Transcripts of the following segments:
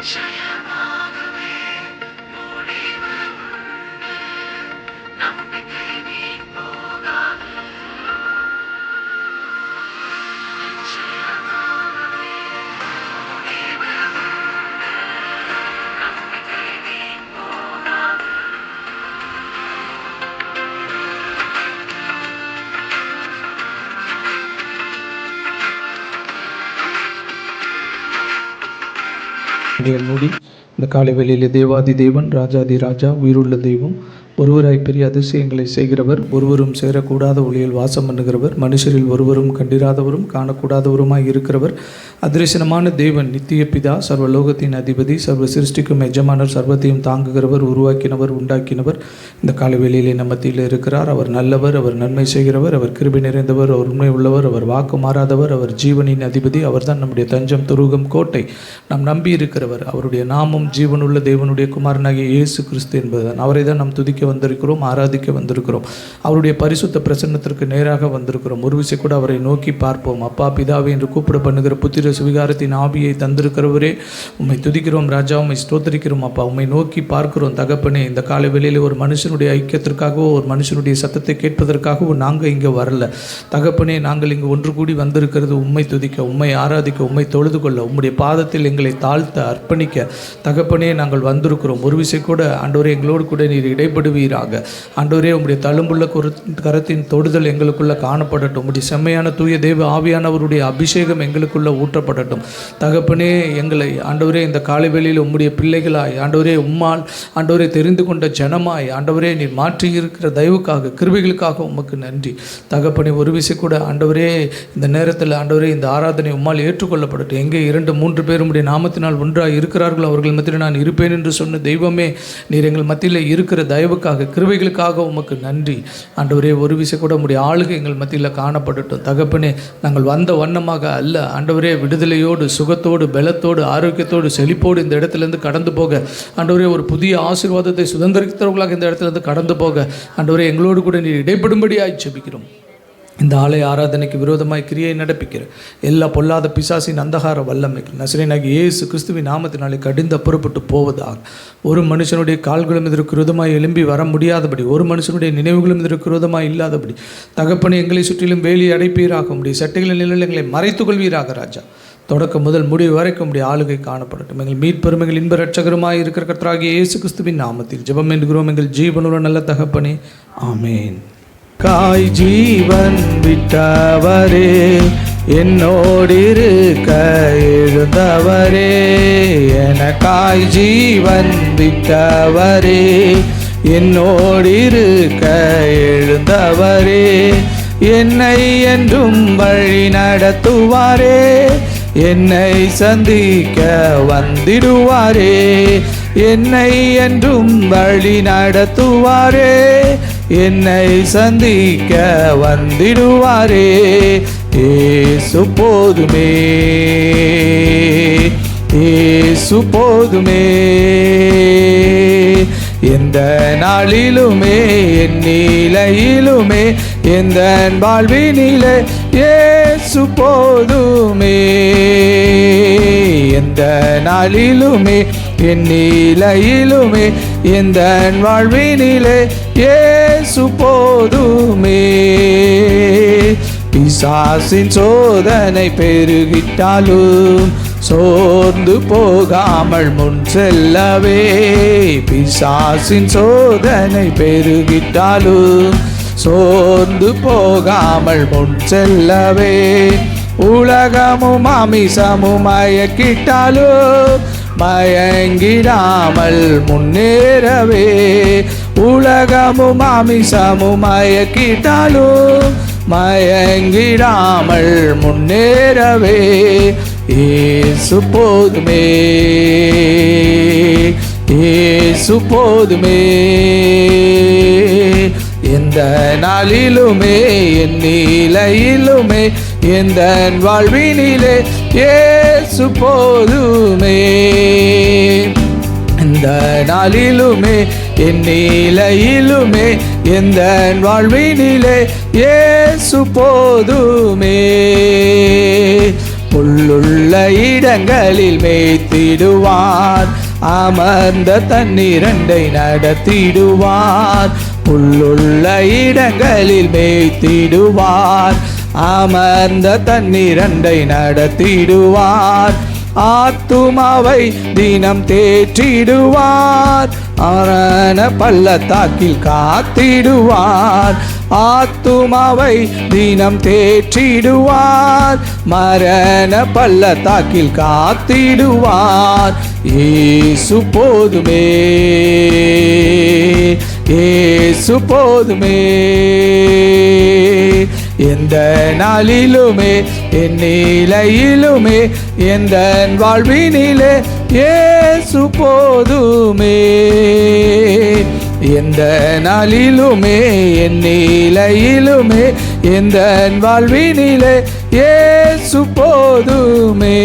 shine. கண்கள் மூடி இந்த காலை வேளையில் தேவாதி தேவன் ராஜாதி ராஜா உயிருள்ள தெய்வம் ஒருவராய் பெரிய அதிசயங்களை செய்கிறவர் ஒருவரும் சேரக்கூடாத ஒளியில் வாசம் பண்ணுகிறவர் மனுஷரில் ஒருவரும் கண்டிராதவரும் காணக்கூடாதவருமாய் இருக்கிறவர். அதிரசனமான தேவன் நித்திய பிதா சர்வ லோகத்தின் அதிபதி சர்வ சிருஷ்டிக்கும் எஜமானர் சர்வத்தையும் தாங்குகிறவர் உருவாக்கினவர் உண்டாக்கினவர். இந்த காலை வேளையிலே நம்ம மத்தியில் இருக்கிறார். அவர் நல்லவர் அவர் நன்மை செய்கிறவர் அவர் கிருபை நிறைந்தவர் அவர் உண்மை உள்ளவர் அவர் வாக்கு மாறாதவர் அவர் ஜீவனின் அதிபதி. அவர்தான் நம்முடைய தஞ்சம் துருகம் கோட்டை. நாம் நம்பி இருக்கிறவர் அவருடைய நாமம் ஜீவனுள்ள தேவனுடைய குமாரனாகிய இயேசு கிறிஸ்து என்பதுதான். அவரை தான் நாம் துதிக்க வந்திருக்கிறோம் ஆராதிக்க வந்திருக்கிறோம். அவருடைய பரிசுத்த பிரசன்னத்திற்கு நேராக வந்திருக்கிறோம். ஒருவிசை கூட அவரை நோக்கி பார்ப்போம். அப்பா பிதாவே என்று கூப்பிட பண்ணுகிற புத்திர சுவிகாரத்தின் ஆவியை தந்திருக்கிறவரே உம்மை துதிக்கிறோம் ராஜா உண்மை ஸ்தோத்தரிக்கிறோம் அப்பா. உம்மை நோக்கி பார்க்கிறோம் தகப்பனே இந்த காலை வேளையில் ஒரு மனுஷனுடைய ஐக்கியத்திற்காகவோ ஒரு மனுஷனுடைய சத்தத்தை கேட்பதற்காகவோ நாங்கள் இங்கே வரல. தகப்பனே நாங்கள் இங்கு ஒன்று கூடி வந்திருக்கிறது உம்மை துதிக்க உம்மை ஆராதிக்க உம்மை தொழுது கொள்ள உம்முடைய பாதத்தில் எங்களை தாழ்த்த அர்ப்பணிக்க. தகப்பனே நாங்கள் வந்திருக்கிறோம். ஒரு விசை கூட ஆண்டவரே எங்களோடு கூட நீர் தருவீராக ஆண்டவரே உம்முடைய தழும்புள்ள குரு கரத்தின் தொடுதல் எங்களுக்குள்ள காணப்படட்டும். உம்முடைய செம்மையான தூய தேவ ஆவியானவருடைய அபிஷேகம் எங்களுக்குள்ள ஊற்றப்படட்டும். தகப்பனே எங்களை ஆண்டவரே இந்த காலைவெளியில் உம்முடைய பிள்ளைகளாய் ஆண்டவரே உம்மால் ஆண்டவரே தெரிந்து கொண்ட ஜனமாய் ஆண்டவரே நீர் மாற்றி இருக்கிற தயவுக்காக கிருவிகளுக்காக உமக்கு நன்றி. தகப்பனே ஒரு விசை கூட ஆண்டவரே இந்த நேரத்தில் ஆண்டவரே இந்த ஆராதனை உம்மால் ஏற்றுக்கொள்ளப்படட்டும். எங்கே இரண்டு மூன்று பேர் உடைய நாமத்தினால் ஒன்றாக இருக்கிறார்கள் அவர்கள் மத்தியில் நான் இருப்பேன் என்று சொன்ன தெய்வமே நீர் எங்கள் மத்தியில் இருக்கிற தயவுக்காக கிருபைகளுக்காக உமக்கு நன்றி. ஆண்டவரே ஒரு விசை கூட உடைய ஆளுகை எங்கள் மத்தியில் காணப்படட்டும். தகப்பனே நாங்கள் வந்த வண்ணமாக அல்ல. ஆண்டவரே விடுதலையோடு சுகத்தோடு பலத்தோடு ஆரோக்கியத்தோடு செழிப்போடு இந்த இடத்துலேருந்து கடந்து போக. ஆண்டவரே ஒரு புதிய ஆசீர்வாதத்தை சுதந்திரத்தவர்களாக இந்த இடத்துலேருந்து கடந்து போக. ஆண்டவரே எங்களோடு கூட நீ இடைப்படும்படியாக ஜெபிக்கிறோம். இந்த ஆலய ஆராதனைக்கு விரோதமாய் கிரியை நடப்பிக்கிற எல்லா பொல்லாத பிசாசின் அந்தகார வல்லமைகள். நசிரனாகி இயேசு கிறிஸ்துவின் நாமத்தினாலே கடிந்து அப்புறப்பட்டு போவதாக ஒரு மனுஷனுடைய கால்களும் இதற்கு விரோதமாய் எழும்பி வர முடியாதபடி ஒரு மனுஷனுடைய நினைவுகளும் இதற்கு விரோதமாய் இல்லாதபடி தகப்பனை எங்களை சுற்றிலும் வேலி அடைப்பீராக முடியும் சட்டைகளின் நிழல் எங்களை மறைத்துக் கொள்வீராக ராஜா. தொடக்கம் முதல் முடிவு வரைக்கும் உடைய ஆளுகை காணப்படட்டும். எங்கள் மீட்பெருமைகள் இன்ப ரட்சகருமாய் இருக்கிற கர்த்தராகிய இயேசு கிறிஸ்துவின் நாமத்தில் ஜெபம் என்கிறோம் எங்கள் ஜீவனுள்ள நல்ல தகப்பனே. ஆமேன். காய் ஜீவன் விட்டவரே என்னோடிருக்க எழுந்தவரே எனக்காய் ஜீவன் விட்டவரே என்னோடிருக்க எழுந்தவரே என்னை என்றும் வழி நடத்துவாரே என்னை சந்திக்க வந்திடுவாரே என்னை என்றும் வழி நடத்துவாரே என்னை சந்திக்க வந்திடுவாரே. ஏசு போதுமே. ஏசு போதுமே. எந்த நாளிலுமே என் நிலையிலுமே எந்த வாழ்வினிலே ஏசு போதுமே. எந்த நாளிலுமே என் நிலையிலுமே எந்த வாழ்வினிலே ஏ இயேசு போதுமே. பிசாசின் சோதனை பெருகிட்டாலும் சோர்ந்து போகாமல் முன் செல்லவே. பிசாசின் சோதனை பெருகிட்டாலும் சோர்ந்து போகாமல் முன் செல்லவே. உலகமும் அமிசமும் மயக்கிட்டாலும் மயங்கிடாமல் முன்னேறவே. உலகமும் அமிசமும் மயக்கிட்டாலும் மயங்கிடாமல் முன்னேறவே. ஏசு போதுமே. ஏசு போதுமே. எந்த நாளிலுமே என் நிலையிலுமே எந்த வாழ்வினிலே ஏசு போதுமே இந்த நாளிலுமே என் நிலையிலுமே எந்த வாழ்வினிலே ஏசு போதுமே புல்லுள்ள இடங்களில் மேய்த்திடுவார் அமர்ந்த தண்ணீரண்டை நடத்திடுவார். புல்லுள்ள இடங்களில் மேய்த்திடுவார் அமர்ந்த தண்ணீரண்டை நடத்திடுவார். ஆத்துமாவை தினம் தேற்றிடுவார். அரண பள்ளத்தாக்கில் காத்திடுவார். ஆத்துமாவை தினம் தேற்றிடுவார். மரண பள்ளத்தாக்கில் காத்திடுவார். ஏசு போதுமே. ஏசு போதுமே. எந்த நாளிலுமே என் நிலையிலுமே எந்த வாழ்வினிலே ஏசு போதுமே. எந்த நாளிலுமே என் நிலையிலுமே எந்த வாழ்வினிலே ஏசு போதுமே.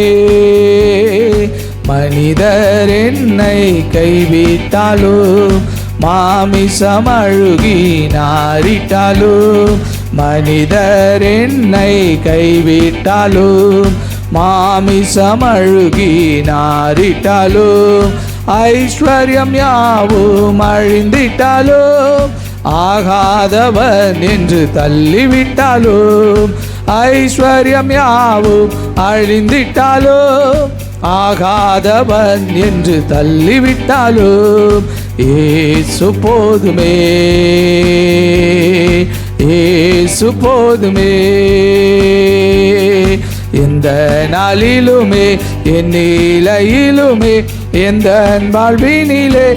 மனிதர் என்னை கைவிட்டாலும் மாமிசம் அழுகி நாரிட்டாலும் மனிதர் என்னை கைவிட்டாலும் மாமிசமழுகி நாரிட்டாலும் ஐஸ்வர்யம் யாவும் அழிந்திட்டாலும் ஆகாதவன் என்று தள்ளிவிட்டாலும் ஐஸ்வர்யம் யாவும் அழிந்திட்டாலும் ஆகாதவன் என்று தள்ளிவிட்டாலும் ஏசு போதுமே ஏ இயேசு போதுமே. எந்த நாளிலுமே என் நிலையிலுமே எந்த வாழ்வினிலே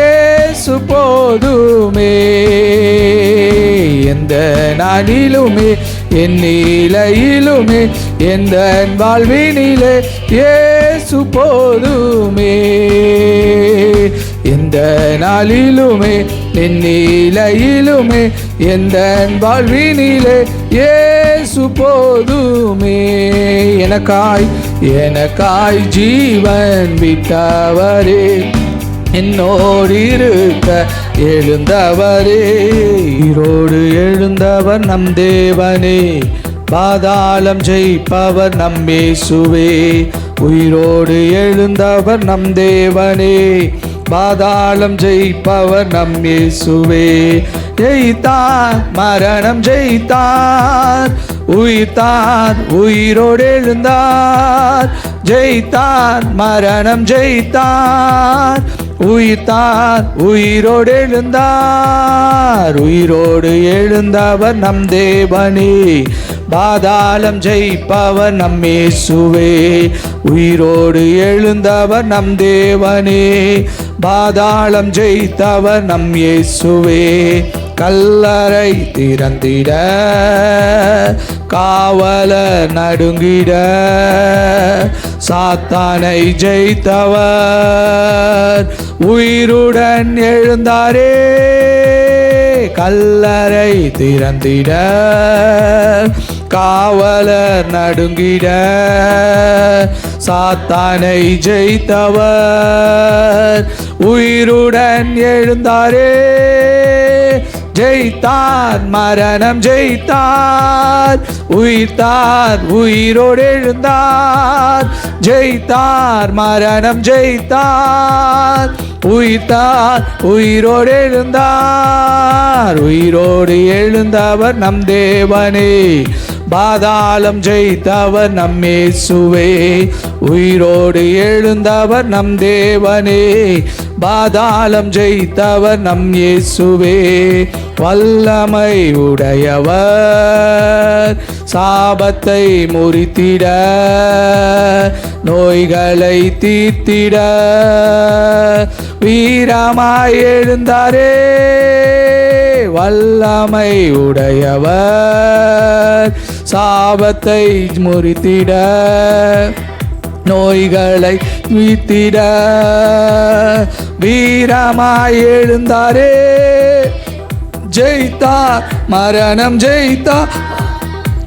ஏசு போதுமே. எந்த நாளிலுமே என் நிலையிலுமே எந்த வாழ்வினிலே ஏசு போதுமே. எந்த நாளிலுமே என் நிலையிலுமே எந்த வாழ்வினிலே ஏசு போதுமே. எனக்காய் எனக்காய் ஜீவன் விட்டவரே. என்னோடு இருக்க எழுந்தவரே. ஈரோடு எழுந்தவர் நம் தேவனே. பாதாளம் ஜெயிப்பவர் நம் இயேசுவே. உயிரோடு எழுந்தவர் நம் தேவனே. பாதாளம் ஜெயிப்பவர் நம் இயேசுவே. ஜெயித்தார் மரணம் ஜெயித்தார். உயிர்த்தார் உயிரோடு எழுந்தார் ஜெயித்தார் மரணம் ஜெயித்தார் உயிர்த்தார் உயிரோடு எழுந்தார் உயிரோடு எழுந்தவர் நம் தேவனே. பாதாளம் ஜெயிப்பவர் நம் இயேசுவே. உயிரோடு எழுந்தவர் நம் தேவனே. பாதாளம் ஜெயித்தவர் நம் இயேசுவே. கல்லறை திறந்திட காவல நடுங்கிட சாத்தானை ஜெயித்தவர். உயிருடன் எழுந்தாரே கல்லறை திறந்திட காவலர் நடுங்கிட சாத்தானை ஜெயித்தவர். உயிருடன் எழுந்தாரே ஜெயித்தார் மரணம் ஜெயித்தார் உயிர்த்தார் உயிரோடு எழுந்தார். ஜெயித்தார் மரணம் ஜெயித்தார் உயிர்த்தார் உயிரோடு எழுந்தார். உயிரோடு எழுந்தவர் நம் தேவனே பாதாளம் ஜெயித்தவர் நம் இயேசுவே. உயிரோடு எழுந்தவர் நம் தேவனே பாதாளம் ஜெயித்தவர் நம் இயேசுவே. வல்லமை உடையவர் சாபத்தை முறித்திட நோய்களை தீர்த்திட. வீரமாய் எழுந்தாரே வல்லமை உடையவர் சாபத்தை முறித்திட நோய்களை வீத்திட வீரமாய் எழுந்தாரே ஜெயித்தார் மரணம் ஜெயித்தார்.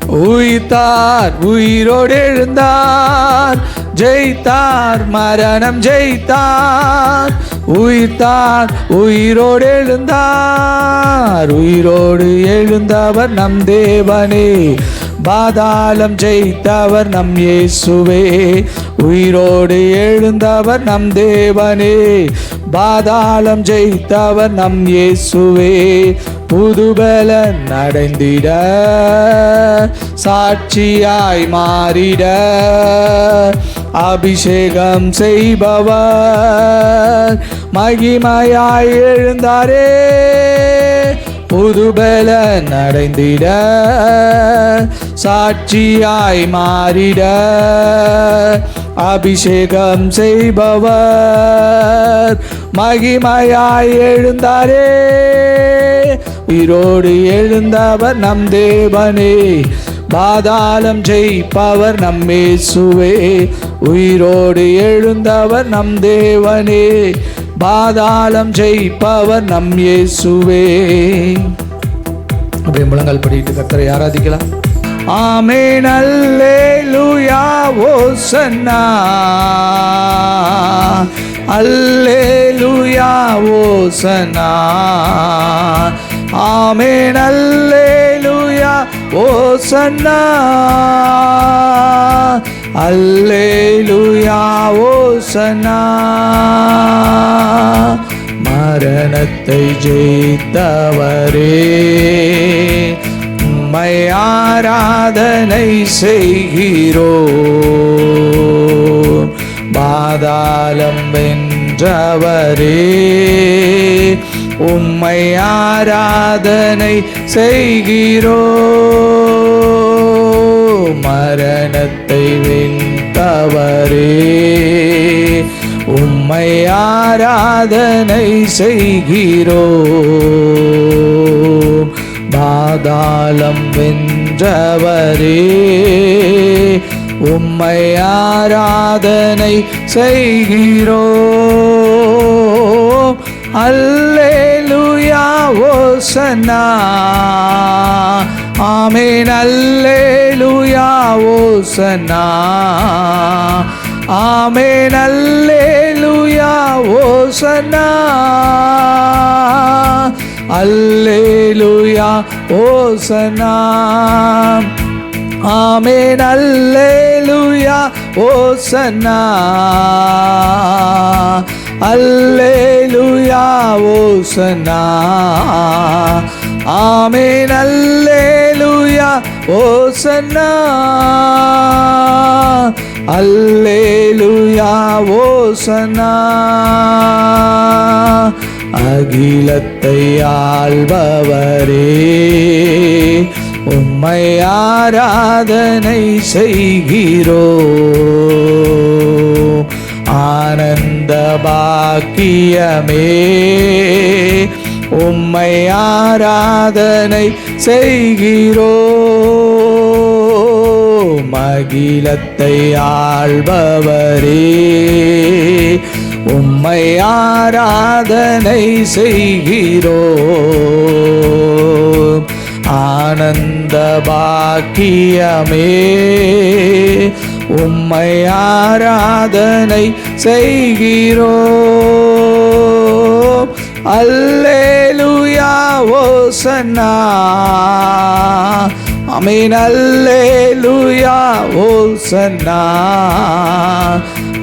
உயித்தார் உயிரோடு எழுந்தார். ஜெயித்தார் மரணம் ஜெயித்தார். உயிர்த்தார் உயிரோடு எழுந்தார். உயிரோடு எழுந்தவர் நம் தேவனே. பாதாளம் ஜெயித்தவர் நம் இயேசுவே. உயிரோடு எழுந்தவர் நம் தேவனே. பாதாளம் ஜெயித்தவர் நம் இயேசுவே. புதுபல அடைந்திட சாட்சியாய் மாறிட அபிஷேகம் செய்பவர் மகிமையாய் எழுந்தாரே. புதுபல நடைந்திட சாட்சியாய் மாறிட அபிஷேகம் செய்பவர் மகிமையாய் எழுந்தாரே. உயிரோடு எழுந்தவர் நம் தேவனே. பாதாளம் ஜெயிப்பவர் நம்மே சுவே உயிரோடு எழுந்தவர் நம் தேவனே. பாதாளம் ஜெயிப்பவர் நம் இயேசுவே. அப்படியே முழங்கால் படிட்டு கத்தரை ஆராதிக்கலாம். ஆமே நல்லே லூயா சன்னா அல்லே லூயா சன்னா ஆமே நல்லே லூயா சன்னா. அல்லே லூயா சன்னா. மரணத்தை ஜெயித்தவரே. உம்மை ஆராதனை செய்கிறோ. பாதாளம் வென்றவரே. உம்மை ஆராதனை செய்கிறோ. மரணத்தை வென்றவரே. உம்மை ஆராதனை செய்கிறோ. பாதாளம் வென்றவரே. உம்மை ஆராதனை செய்கிறோ. அல்லேலூயா ஓசனா. ஆமேன் அல்லேலூயா ஓசனா. ஆமேன் அல்லேலூயா ஓசனா. அல்லேலூயா ஓசனா. ஆமேன் அல்லேலூயா ஓசனா. அல்லேலுயா ஓசனா ஆமேன் அல்லேலுயா ஓசனா அல்லேலுயா ஓசனா அகிலத்தை ஆள்பவரே உம்மை ஆராதனை செய்கிறோ. ஆனந்த பாக்கியமே. உம்மை ஆராதனை செய்கிறோ. மகிழத்தை ஆள்பவரே. உம்மை ஆராதனை செய்கிறோ. ஆனந்த பாக்கியமே. உம்மை ஆராதனை செய்கிறோ அல்லேலூயா ஓசன்னா. அமீன் அல்லேலூயா ஓசன்னா.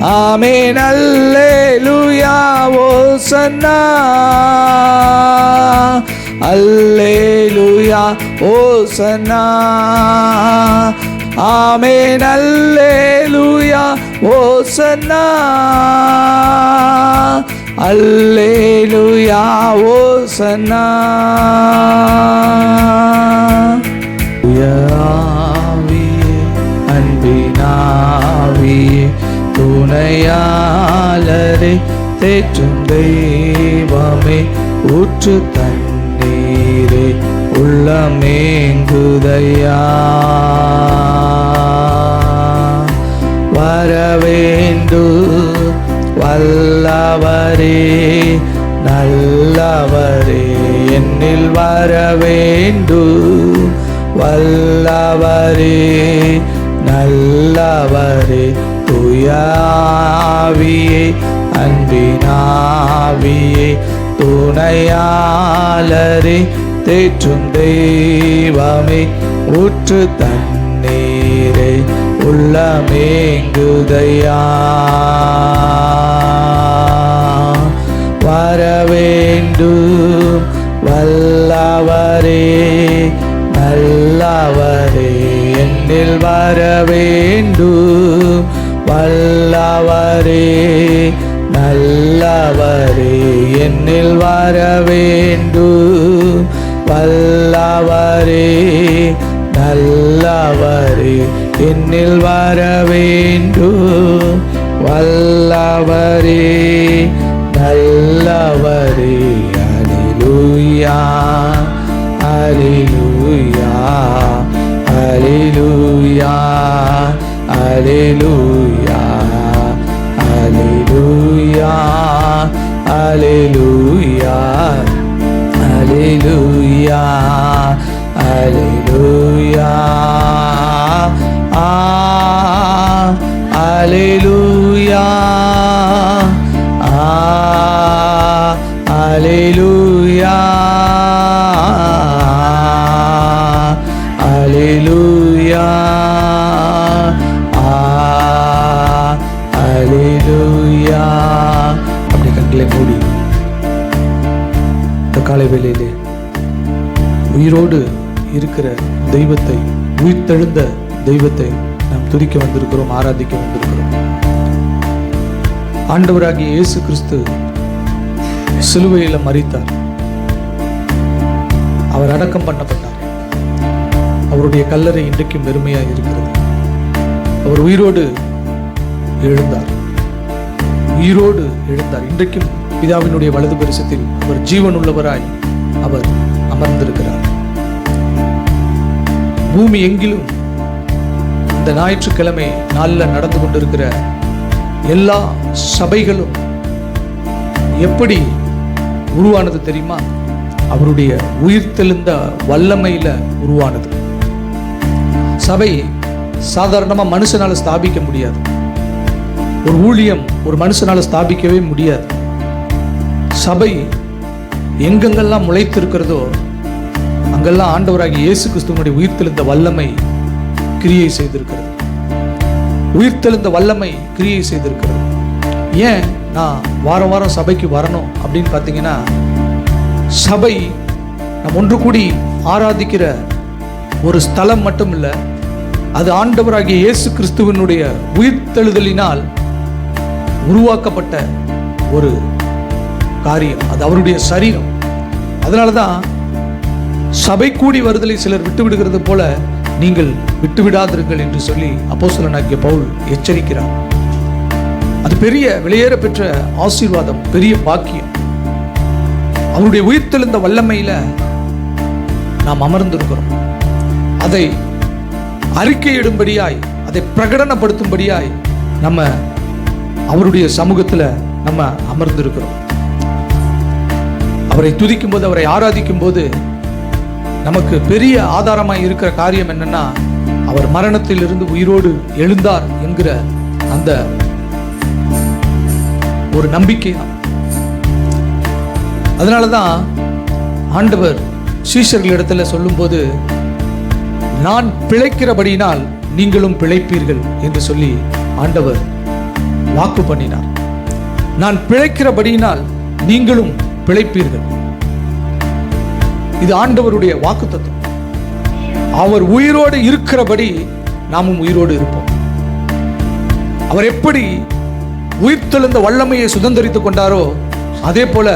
ஆமீன் அல்லேலூயா ஓசன்னா. அல்லேலூயா ஓசன்னா. ஆமேன் அல்லேலூயா ஓசன்னா. அல்லேலூயா ஓசன்னா. அன்பினாவியே துணையாளரே தேற்றும் தெய்வமே ஊற்று தன் உள்ளமேங்குதையா? வரவேண்டு வல்லவரே நல்லவரே என்னில் வரவேண்டு வல்லவரே நல்லவரே துயாவியே அன்பினாவியே துணையாளரே தேற்றும் தெய்வமே ஊற்று தண்ணீரை உள்ளமேங்குதையா. வரவேண்டும் வல்லவரே நல்லவரே என்னில் வரவேண்டும் வல்லவரே நல்லவரே என்னில் வரவேண்டும் வல்லவரே நல்லவரே என்னில் வர வேண்டும். வல்லவரே நல்லவரே அலிலுயா அலிலுயா. இருக்கிற தெய்வத்தை உயிர்த்தெழுந்த தெய்வத்தை நாம் துதிக்க வந்திருக்கிறோம் ஆராதிக்க வந்திருக்கிறோம். ஆண்டவராகிய இயேசு கிறிஸ்து சிலுவையில் மறித்தார் அவர் அடக்கம் பண்ணப்பட்டார். அவருடைய கல்லறை இன்றைக்கும் பெருமையாக இருக்கிறது. அவர் உயிரோடு எழுந்தார். உயிரோடு எழுந்தார். இன்றைக்கும் பிதாவினுடைய வலது பரிசத்தில் அவர் ஜீவன் உள்ளவராய் அவர் அமர்ந்திருக்கிறார். பூமி எங்கிலும் இந்த ஞாயிற்றுக்கிழமை நாளில் நடந்து கொண்டிருக்கிற எல்லா சபைகளும் எப்படி உருவானது தெரியுமா? அவருடைய உயிர்த்தெழுந்த வல்லமையில உருவானது. சபை சாதாரணமா மனுஷனால ஸ்தாபிக்க முடியாது. ஒரு ஊழியம் ஒரு மனுஷனால ஸ்தாபிக்கவே முடியாது. சபை எங்கெங்கெல்லாம் முளைத்திருக்கிறதோ அங்கெல்லாம் ஆண்டவராகிய இயேசு கிறிஸ்துவனுடைய உயிர்த்தெழுந்த வல்லமை கிரியை செய்திருக்கிறது. உயிர்த்தெழுந்த வல்லமை கிரியை செய்திருக்கிறது. ஏன் நான் வாரம் வாரம் சபைக்கு வரணும் அப்படின்னு பார்த்தீங்கன்னா சபை நம்ம ஒன்று கூடி ஆராதிக்கிற ஒரு ஸ்தலம் மட்டும் இல்லை அது ஆண்டவராகிய இயேசு கிறிஸ்துவனுடைய உயிர்த்தெழுதலினால் உருவாக்கப்பட்ட ஒரு காரியம் அது அவருடைய சரீரம். அதனால தான் சபை கூடி வருதலை சிலர் விட்டு விடுகிறது போல நீங்கள் விட்டுவிடாதிருங்கள் என்று சொல்லி அப்போஸ்தலனாகிய பவுல் எச்சரிக்கிறார். அது பெரிய வெளியேற பெற்ற ஆசீர்வாதம் பெரிய பாக்கியம். அவருடைய உயிர்த்தெழுந்த வல்லமையில நாம் அமர்ந்திருக்கிறோம். அதை அறிக்கையிடும்படியாய் அதை பிரகடனப்படுத்தும்படியாய் நம்ம அவருடைய சமூகத்துல நம்ம அமர்ந்திருக்கிறோம். அவரை துதிக்கும் போது அவரை ஆராதிக்கும் போது நமக்கு பெரிய ஆதாரமாக இருக்கிற காரியம் என்னன்னா அவர் மரணத்திலிருந்து உயிரோடு எழுந்தார் என்கிற அந்த ஒரு நம்பிக்கை தான். அதனால தான் ஆண்டவர் சீஷர்களிடத்துல சொல்லும்போது நான் பிழைக்கிறபடியினால் நீங்களும் பிழைப்பீர்கள் என்று சொல்லி ஆண்டவர் வாக்கு பண்ணினார். நான் பிழைக்கிறபடியினால் நீங்களும் பிழைப்பீர்கள். இது ஆண்டவருடைய வாக்கு தத்துவம் அவர் உயிரோடு இருக்கிறபடி நாமும் உயிரோடு இருப்போம். அவர் எப்படி உயிர்த்தெழுந்த வல்லமையை சுதந்திரித்துக் கொண்டாரோ அதே போல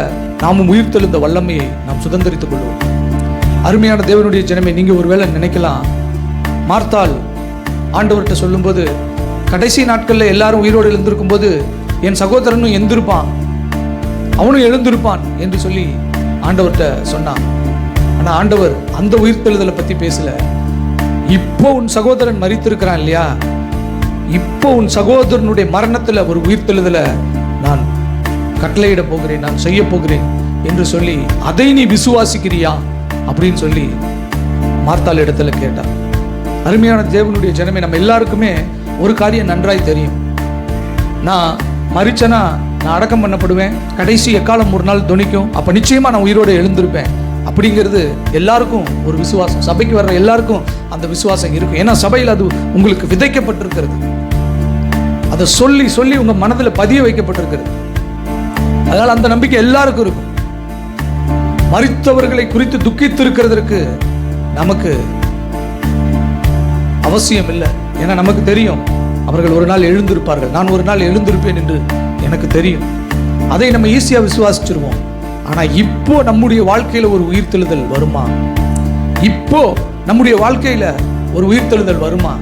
நாமும் உயிர்த்தெழுந்த வல்லமையை நாம் சுதந்திரித்துக் கொள்வோம். அருமையான தேவனுடைய ஜனமே நீங்க ஒருவேளை நினைக்கலாம் மார்த்தால் ஆண்டவர்கிட்ட சொல்லும்போது கடைசி நாட்களில் எல்லாரும் உயிரோடு எழுந்திருக்கும் போது என் சகோதரனும் எந்திருப்பான் அவனும் எழுந்திருப்பான் என்று சொல்லி ஆண்டவர்கிட்ட சொன்னான். ஆனால் ஆண்டவர் அந்த உயிர்த்தெழுதலை பற்றி பேசலை. இப்போ உன் சகோதரன் மறித்திருக்கிறான் இல்லையா? இப்போ உன் சகோதரனுடைய மரணத்தில் ஒரு உயிர்த்தெழுதலை நான் கட்டளையிட போகிறேன் நான் செய்ய போகிறேன் என்று சொல்லி அதை நீ விசுவாசிக்கிறியா? அப்படின்னு சொல்லி மார்த்தாள் இடத்துல கேட்டார் அருமையான தேவனுடைய ஜனமே நம்ம எல்லாருக்குமே ஒரு காரியம் நன்றாய் தெரியும். நான் மறிச்சனா நான் அடக்கம் பண்ணப்படுவேன் கடைசி எக்காலம் ஒரு நாள் துணிக்கும் அப்போ நிச்சயமா நான் உயிரோடு எழுந்திருப்பேன். அப்படிங்கிறது எல்லாருக்கும் ஒரு விசுவாசம். சபைக்கு வர்ற எல்லாருக்கும் அந்த விசுவாசம் இருக்கும். ஏன்னா சபையில் அது உங்களுக்கு விதைக்கப்பட்டிருக்கிறது. அதை சொல்லி சொல்லி உங்க மனதில் பதிய வைக்கப்பட்டிருக்கிறது. அதனால் அந்த நம்பிக்கை எல்லாருக்கும் இருக்கும். மறித்தவர்களை குறித்து துக்கித்து இருக்கிறதற்கு நமக்கு அவசியம் இல்லை. ஏன்னா நமக்கு தெரியும். அவர்கள் ஒரு நாள் எழுந்திருப்பார்கள். நான் ஒரு நாள் எழுந்திருப்பேன் என்று எனக்கு தெரியும். அதை நம்ம ஈஸியா விசுவாசிச்சிருவோம். ஆனால் இப்போ நம்முடைய வாழ்க்கையில் ஒரு உயிர்த்தெழுதல் வருமா? இப்போ நம்முடைய வாழ்க்கையில் ஒரு உயிர்த்தெழுதல் வருமா?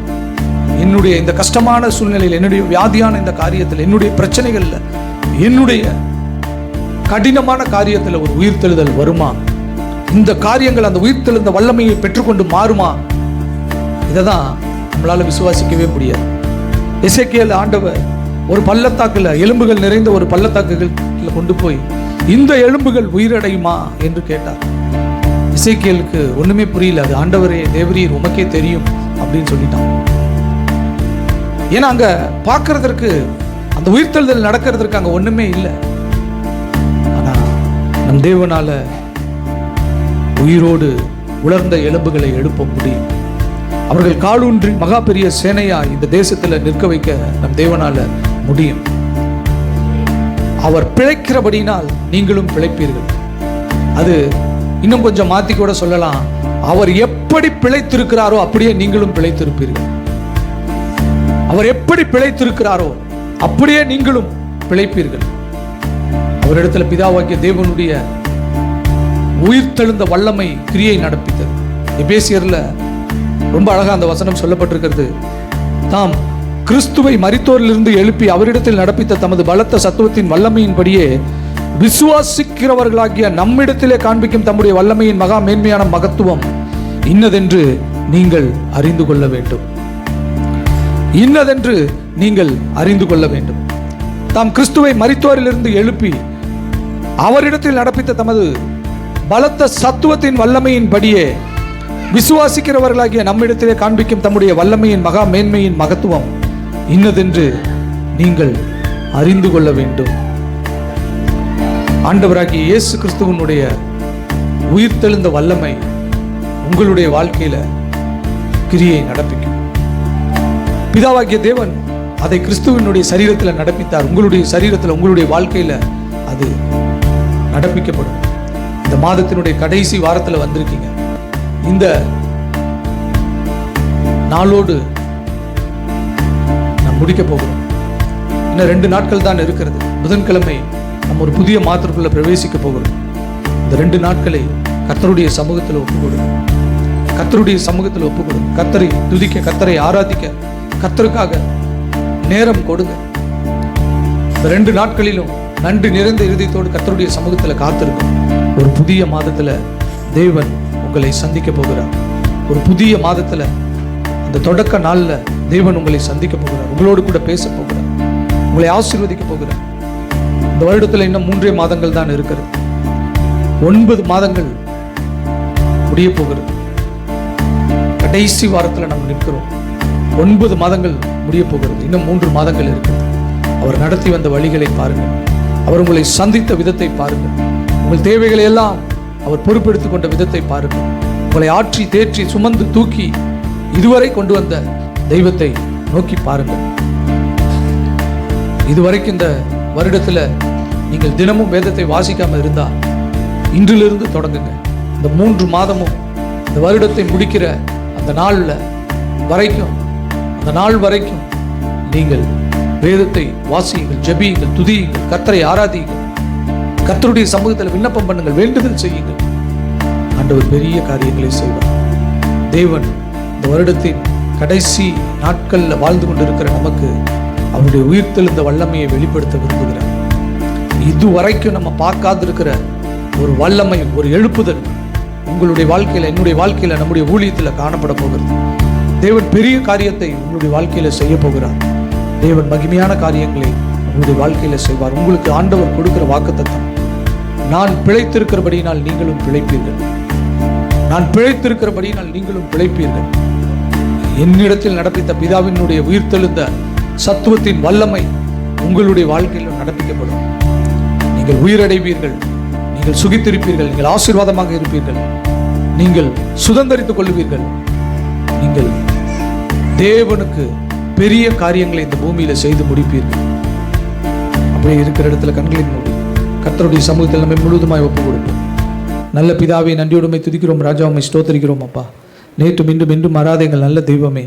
என்னுடைய இந்த கஷ்டமான சூழ்நிலையில் என்னுடைய வியாதியான இந்த காரியத்தில் என்னுடைய பிரச்சனைகளில் என்னுடைய கடினமான காரியத்தில் ஒரு உயிர்த்தெழுதல் வருமா? இந்த காரியங்கள் அந்த உயிர்த்தெழுந்த வல்லமையை பெற்றுக்கொண்டு மாறுமா? இதை தான் நம்மளால் விசுவாசிக்கவே முடியாது. இசைக்கியல் ஆண்டவர் ஒரு பள்ளத்தாக்கில் எலும்புகள் நிறைந்த ஒரு பள்ளத்தாக்குகள் கொண்டு போய் இந்த எலும்புகள் உயிரடையுமா என்று கேட்டார். இசைக்கியலுக்கு ஒண்ணுமே புரியல அது ஆண்டவரே தேவரீர் உமக்கே தெரியும் அப்படின்னு சொல்லிட்டான். ஏன்னா அங்க பார்க்கறதற்கு அந்த உயிர்த்தெழுதல் நடக்கிறதுக்கு அங்க ஒண்ணுமே இல்லை. ஆனா நம் தேவனால உயிரோடு உலர்ந்த எலும்புகளை எழுப்ப முடியும். அவர்கள் காலூன்றி மகா பெரிய சேனையா இந்த தேசத்துல நிற்க வைக்க நம் தேவனால முடியும். அவர் பிழைக்கிறபடினால் நீங்களும் பிழைப்பீர்கள். அது இன்னும் கொஞ்சம் மாத்தி கூட சொல்லலாம். அவர் எப்படி பிழைத்திருக்கிறாரோ அப்படியே நீங்களும் பிழைத்திருப்பீர்கள். அவர் எப்படி பிழைத்திருக்கிறாரோ அப்படியே நீங்களும் பிழைப்பீர்கள். அவரிடத்துல பிதாவாகிய தேவனுடைய உயிர்த்தெழுந்த வல்லமை கிரியை நடப்பித்தது. எபேசியர்ல ரொம்ப அழகா அந்த வசனம் சொல்லப்பட்டிருக்கிறது. தாம் கிறிஸ்துவை மறித்தோரிலிருந்து எழுப்பி அவரிடத்தில் நடப்பித்த தமது பலத்த சத்துவத்தின் வல்லமையின்படியே விசுவாசிக்கிறவர்களாகிய நம்மிடத்திலே காண்பிக்கும் தம்முடைய வல்லமையின் மகா மேன்மையான மகத்துவம் இன்னதென்று நீங்கள் அறிந்து கொள்ள வேண்டும். இன்னதென்று நீங்கள் அறிந்து கொள்ள வேண்டும். தாம் கிறிஸ்துவை மறித்தோரிலிருந்து எழுப்பி அவரிடத்தில் நடப்பித்த தமது பலத்த சத்துவத்தின் வல்லமையின்படியே விசுவாசிக்கிறவர்களாகிய நம்மிடத்திலே காண்பிக்கும் தம்முடைய வல்லமையின் மகா மேன்மையின் மகத்துவம் இன்னதென்று நீங்கள் அறிந்து கொள்ள வேண்டும். ஆண்டவராகிய இயேசு கிறிஸ்துவனுடைய உயிர்த்தெழுந்த வல்லமை உங்களுடைய வாழ்க்கையில கிரியை நடப்பிக்கும். பிதாவாகிய தேவன் அதை கிறிஸ்துவனுடைய சரீரத்தில் நடப்பித்தார். உங்களுடைய சரீரத்தில் உங்களுடைய வாழ்க்கையில அது நடப்பிக்கப்படும். இந்த மாதத்தினுடைய கடைசி வாரத்தில் வந்திருக்கீங்க. இந்த நாளோடு முடிக்க போகிறோம். இன்னும் ரெண்டு நாட்கள் தான் இருக்கிறது. புதன்கிழமை நம்ம ஒரு புதிய மாதத்துக்குள்ள பிரவேசிக்க போகிறோம். இந்த ரெண்டு நாட்களை கர்த்தருடைய சமூகத்தில் ஒப்பு கொடுங்க கர்த்தருடைய சமூகத்தில் ஒப்பு கொடுங்க கர்த்தரை துதிக்க கர்த்தரை ஆராதிக்க கர்த்தருக்காக நேரம் கொடுங்க. இந்த ரெண்டு நாட்களிலும் நன்றி நிறைந்த இருதயத்தோடு கர்த்தருடைய சமூகத்தில் காத்திருக்கும். ஒரு புதிய மாதத்துல தேவன் உங்களை சந்திக்க போகிறார். ஒரு புதிய மாதத்துல இந்த தொடக்க நாள்ல தேவன் உங்களை சந்திக்க போகிறார். உங்களோடு கூட பேச போகிறார். உங்களை ஆசீர்வதிக்க போகிறார். இந்த வருடத்துல இன்னும் மூன்றே மாதங்கள் தான் இருக்கிறது. ஒன்பது மாதங்கள் முடிய போகிறது. கடைசி வாரத்துல நம்ம நிற்கிறோம். ஒன்பது மாதங்கள் முடிய போகிறது. இன்னும் மூன்று மாதங்கள் இருக்கிறது. அவர் நடத்தி வந்த வழிகளை பாருங்கள். அவர் உங்களை சந்தித்த விதத்தை பாருங்கள். உங்கள் தேவைகளை எல்லாம் அவர் பொறுப்பெடுத்துக் கொண்ட விதத்தை பாருங்கள். உங்களை ஆற்றி தேற்றி சுமந்து தூக்கி இதுவரை கொண்டு வந்த தெய்வத்தை நோக்கி பாருங்கள். இதுவரைக்கும் இந்த வருடத்தில் நீங்கள் தினமும் வேதத்தை வாசிக்காமல் இருந்தால் இன்றிலிருந்து தொடங்குங்க. இந்த மூன்று மாதமும் இந்த வருடத்தை முடிக்கிற அந்த நாளில் வரைக்கும் அந்த நாள் வரைக்கும் நீங்கள் வேதத்தை வாசியுங்கள் ஜபியுங்கள் துதியுங்கள் கர்த்தரை ஆராதியுங்கள். கர்த்தருடைய சமூகத்தில் விண்ணப்பம் பண்ணுங்கள் வேண்டுதல் செய்யுங்கள். ஆண்டவர் பெரிய காரியங்களை செய்வார். தேவன் இந்த வருடத்தின் கடைசி நாட்கள்ல வாழ்ந்து கொண்டிருக்கிற நமக்கு அவருடைய உயிர்த்தெழுந்த வல்லமையை வெளிப்படுத்த விரும்புகிறார் இதுவரைக்கும் நம்ம பார்க்காதிருக்கிற ஒரு வல்லமை ஒரு எழுப்புதல் உங்களுடைய வாழ்க்கையில என்னுடைய வாழ்க்கையில நம்முடைய ஊழியத்துல காணப்பட போகிறது. தேவன் பெரிய காரியத்தை உங்களுடைய வாழ்க்கையில செய்ய போகிறார். தேவன் மகிமையான காரியங்களை உங்களுடைய வாழ்க்கையில செய்வார். உங்களுக்கு ஆண்டவர் கொடுக்கிற வாக்குத்தத்தம். நான் பிழைத்திருக்கிறபடியினால் நீங்களும் பிழைப்பீர்கள். நான் பிழைத்திருக்கிறபடியினால் நீங்களும் பிழைப்பீர்கள். என்னிடத்தில் நடப்பித்த பிதாவினுடைய உயிர்த்தெழுந்த சத்துவத்தின் வல்லமை உங்களுடைய வாழ்க்கையிலும் நடப்பிக்கப்படும். நீங்கள் உயிரடைவீர்கள். நீங்கள் சுகித்திருப்பீர்கள். நீங்கள் ஆசீர்வாதமாக இருப்பீர்கள். நீங்கள் சுதந்தரித்துக் கொள்வீர்கள் நீங்கள் தேவனுக்கு பெரிய காரியங்களை இந்த பூமியில செய்து முடிப்பீர்கள். அப்படியே இருக்கிற இடத்துல கண்களை மூடி. கத்தருடைய சமூகத்தில் நம்மை முழுவதுமாய் ஒப்பு கொடுப்போம் நல்ல பிதாவை நன்றியுடைமை துதிக்கிறோம். ராஜா ஸ்தோத்தரிக்கிறோம் அப்பா. நேற்று மீண்டும் இன்றும் மாறாத எங்கள் நல்ல தெய்வமே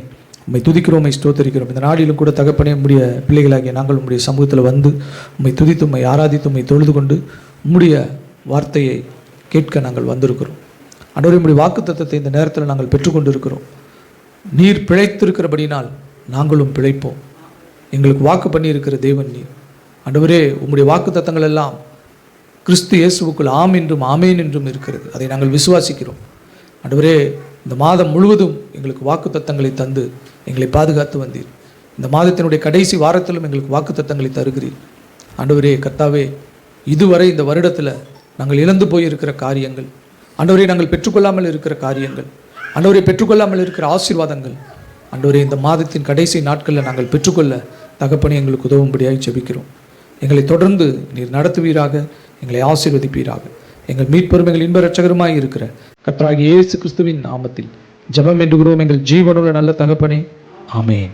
உம்மை துதிக்கிறோம் உம்மை ஸ்தோத்தரிக்கிறோம். இந்த நாடிலும் கூட தகப்பனே உடைய பிள்ளைகளாகிய நாங்கள் உம்முடைய சமூகத்தில் வந்து உம்மை துதித்து உண்மை ஆராதித்து உண்மை தொழுது கொண்டு உம்முடைய வார்த்தையை கேட்க நாங்கள் வந்திருக்கிறோம். அன்றவரை உம்முடைய வாக்கு இந்த நேரத்தில் நாங்கள் பெற்றுக்கொண்டு இருக்கிறோம் நீர் பிழைத்திருக்கிறபடினால் நாங்களும் பிழைப்போம். எங்களுக்கு வாக்கு பண்ணியிருக்கிற தேவன் நீர். அன்றுவரே உம்முடைய வாக்கு தத்தங்கள் எல்லாம் கிறிஸ்து இயேசுவுக்குள் ஆம் என்றும் ஆமேன் என்றும் இருக்கிறது. அதை நாங்கள் விசுவாசிக்கிறோம். அன்றுவரே இந்த மாதம் முழுவதும் எங்களுக்கு வாக்கு தத்தங்களை தந்து எங்களை பாதுகாத்து வந்தீர். இந்த மாதத்தினுடைய கடைசி வாரத்திலும் எங்களுக்கு வாக்கு தத்தங்களை தருகிறீர். ஆண்டவரே கர்த்தாவே இதுவரை இந்த வருடத்தில் நாங்கள் இழந்து போயிருக்கிற காரியங்கள் ஆண்டவரே நாங்கள் பெற்றுக்கொள்ளாமல் இருக்கிற காரியங்கள் ஆண்டவரை பெற்றுக்கொள்ளாமல் இருக்கிற ஆசீர்வாதங்கள் ஆண்டவரே இந்த மாதத்தின் கடைசி நாட்களில் நாங்கள் பெற்றுக்கொள்ள தகப்பனை எங்களுக்கு உதவும்படியாக செபிக்கிறோம் எங்களை தொடர்ந்து நீர் நடத்துவீராக எங்களை ஆசீர்வதிப்பீராக. எங்கள் மீட்பெரும் எங்கள் இன்ப ரட்சகருமாய் இருக்கிற கர்த்தராகிய இயேசு கிறிஸ்துவின் நாமத்தில் ஜெபம் என்றுகிறோம் எங்கள் ஜீவனுள்ள நல்ல தகப்பனே. ஆமேன்.